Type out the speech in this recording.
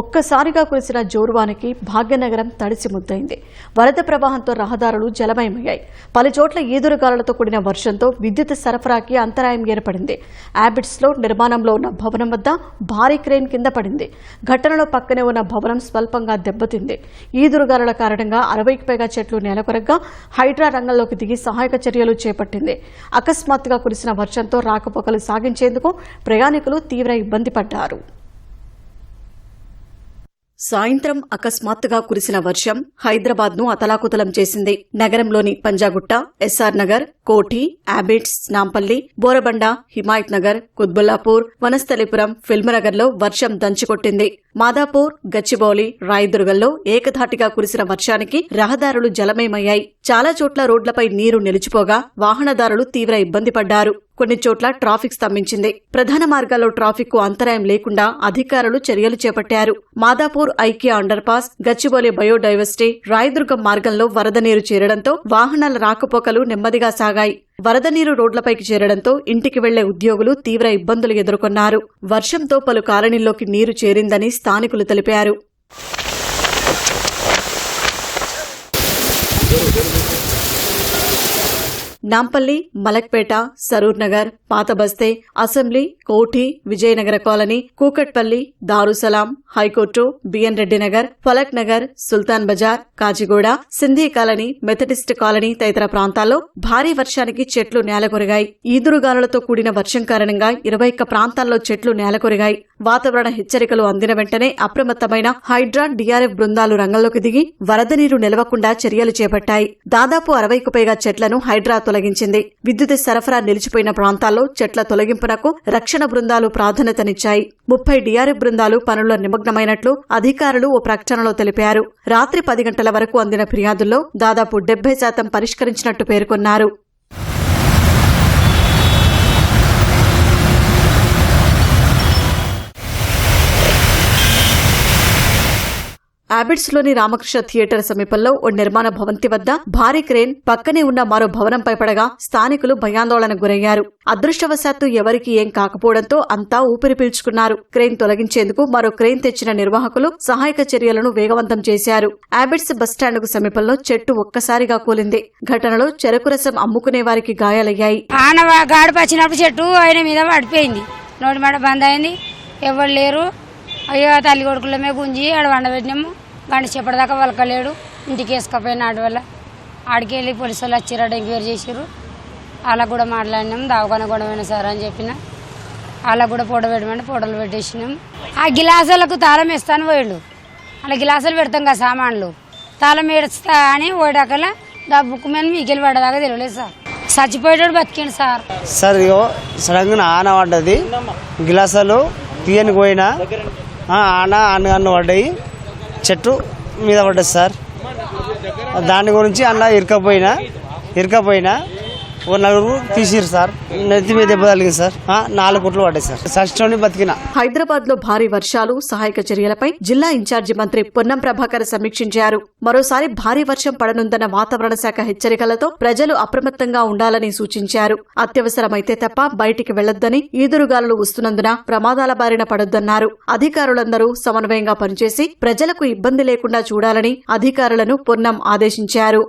ఒక్కసారిగా కురిసిన జోరువానికి భాగ్యనగరం తడిసి ముద్దయింది వరద ప్రవాహంతో రహదారులు జలమయమయ్యాయి. పలుచోట్ల ఈదురుగాలులతో కూడిన వర్షంతో విద్యుత్ సరఫరాకి అంతరాయం ఏర్పడింది. యాబిట్స్లో నిర్మాణంలో ఉన్న భవనం వద్ద భారీ క్రేన్ కింద పడింది. ఘటనలో పక్కనే ఉన్న భవనం స్వల్పంగా దెబ్బతింది. ఈదురుగాలుల కారణంగా అరవైకి పైగా చెట్లు నేలకొరగ్గా హైడ్రా రంగంలోకి దిగి సహాయక చర్యలు చేపట్టింది. అకస్మాత్తుగా కురిసిన వర్షంతో రాకపోకలు సాగించేందుకు ప్రయాణికులు తీవ్ర ఇబ్బంది పడ్డారు. సాయంత్రం అకస్మాత్తుగా కురిసిన వర్షం హైదరాబాద్ను అతలాకుతలం చేసింది. నగరంలోని పంజాగుట్ట ఎస్ఆర్ నగర్ కోఠి ఆబిడ్స్ నాంపల్లి బోరబండ హిమాయత్ నగర్ కుత్బుల్లాపూర్ వనస్థలిపురం ఫిల్మనగర్లో వర్షం దంచుకొట్టింది. మాదాపూర్ గచ్చిబౌలి రాయదుర్గల్లో ఏకధాటిగా కురిసిన వర్షానికి రహదారులు జలమయమయ్యాయి. చాలా చోట్ల రోడ్లపై నీరు నిలిచిపోగా వాహనదారులు తీవ్ర ఇబ్బంది పడ్డారు. కొన్ని చోట్ల ట్రాఫిక్ స్తంభించింది. ప్రధాన మార్గాల్లో ట్రాఫిక్కు అంతరాయం లేకుండా అధికారులు చర్యలు చేపట్టారు. Madhapur IKEA underpass Gachibowli biodiversity Rayadurgam మార్గంలో వరద నీరు చేరడంతో వాహనాల రాకపోకలు నెమ్మదిగా సాగాయి. వరద నీరు రోడ్లపైకి చేరడంతో ఇంటికి వెళ్ళే ఉద్యోగులు తీవ్ర ఇబ్బందులు ఎదుర్కొన్నారు. వర్షంతో పలు కాలనీల్లోకి నీరు చేరిందని స్థానికులు తెలిపారు. Nampally Malakpet Saroor Nagar పాతబస్తే assembly Koti Vijayanagar colony Kukatpally Darussalam high court BN Reddy Nagar Falak Nagar Sultan Bazar Kachiguda Sindhi colony Methodist colony తదితర ప్రాంతాల్లో భారీ వర్షానికి చెట్లు నేలకొరిగాయి. ఈదురుగాలులతో కూడిన వర్షం కారణంగా ఇరవై ఒక్క ప్రాంతాల్లో చెట్లు నేలకొరిగాయి. వాతావరణ హెచ్చరికలు అందిన వెంటనే అప్రమత్తమైన హైడ్రా డిఆర్ఎఫ్ బృందాలు రంగంలోకి దిగి వరద నీరు నిలవకుండా చర్యలు చేపట్టాయి. దాదాపు అరవైకు పైగా చెట్లను హైడ్రా తొలగించింది. విద్యుత్ సరఫరా నిలిచిపోయిన ప్రాంతాల్లో చెట్ల తొలగింపునకు రక్షణ బృందాలు ప్రాధాన్యతనిచ్చాయి. ముప్పై డిఆర్ఎఫ్ బృందాలు పనుల్లో నిమగ్నమైనట్లు అధికారులు ఓ ప్రకటనలో తెలిపారు. రాత్రి పది గంటల వరకు అందిన ఫిర్యాదుల్లో దాదాపు డెబ్బై శాతం పరిష్కరించినట్టు పేర్కొన్నారు. అబిడ్స్లోని రామకృష్ణ థియేటర్ సమీపంలో ఓ నిర్మాణ భవంతి వద్ద భారీ క్రేన్ పక్కనే ఉన్న మరో భవనంపై పడగా స్థానికులు భయాందోళనకు గురయ్యారు. అదృష్టవశాత్తు ఎవరికి ఏం కాకపోవడంతో అంతా ఊపిరి పీల్చుకున్నారు. క్రేన్ తొలగించేందుకు మరో క్రేన్ తెచ్చిన నిర్వాహకులు సహాయక చర్యలను వేగవంతం చేశారు. ఆబిడ్స్ బస్టాండ్కు సమీపంలో చెట్టు ఒక్కసారిగా కూలింది. ఘటనలో చెరకు రసం అమ్ముకునే వారికి గాయాలయ్యాయి. ఆన చెట్టు ఆయన మీద పడిపోయింది. నోటి మాట బంద్ అయింది. ఎవరు లేరు. అయ్యో తల్లి కొడుకులమే గుంజి ఆడ వండబెట్టినాము. గంట చెప్పటిదాకా వలకలేడు ఇంటికి వేసుకపోయిన ఆడి వల్ల ఆడికి వెళ్ళి పోలీసు వాళ్ళు వచ్చిరాడు ఎంక్వైరీ చేసిర్రు. అలా కూడా మాట్లాడినాం దావకాన గొడవైన సార్? అని చెప్పిన. అలా కూడా పొడ పెట్టమంటే పొడలు పెట్టేసినాం. ఆ గిలాసులకు తాళం వేస్తాను పోయిండు. అలా గిలాసులు పెడతాం కదా సామాన్లు. తాళం వేస్తా అని ఓడాకల డబ్బుకు బుక్ మీద మీకెళ్ళి పడేదాకా తెలియలేదు సార్. చచ్చిపోయేటోడు బతికాడు సార్. సార్ ఇగో సడన్గా ఆన పడ్డది. గిలాసాలు తీయని పోయినా ఆన అన్న అన్న పడ్డాయి. చెట్టు మీద పడ్డది సార్. దాని గురించి అన్న ఇరకపోయినా ఇరకపోయినా ఓ నలుగురు తీసిరు సార్. నెత్తి మీద దెబ్బ తగిలింది సార్. నాలుగు కోట్లు పడ్డాయి సార్. సస్టోని బతికిన. హైదరాబాద్లో భారీ వర్షాలు సహాయక చర్యలపై జిల్లా ఇన్ఛార్జి మంత్రి పొన్నం ప్రభాకర్ సమీక్షించారు. మరోసారి భారీ వర్షం పడనుందన్న వాతావరణ శాఖ హెచ్చరికలతో ప్రజలు అప్రమత్తంగా ఉండాలని సూచించారు. అత్యవసరమైతే తప్ప బయటికి వెళ్ళొద్దని ఈదురుగాలులు వస్తున్నందున ప్రమాదాల బారిన పడొద్దన్నారు. అధికారులందరూ సమన్వయంగా పనిచేసి ప్రజలకు ఇబ్బంది లేకుండా చూడాలని అధికారులను పొన్నం ఆదేశించారు.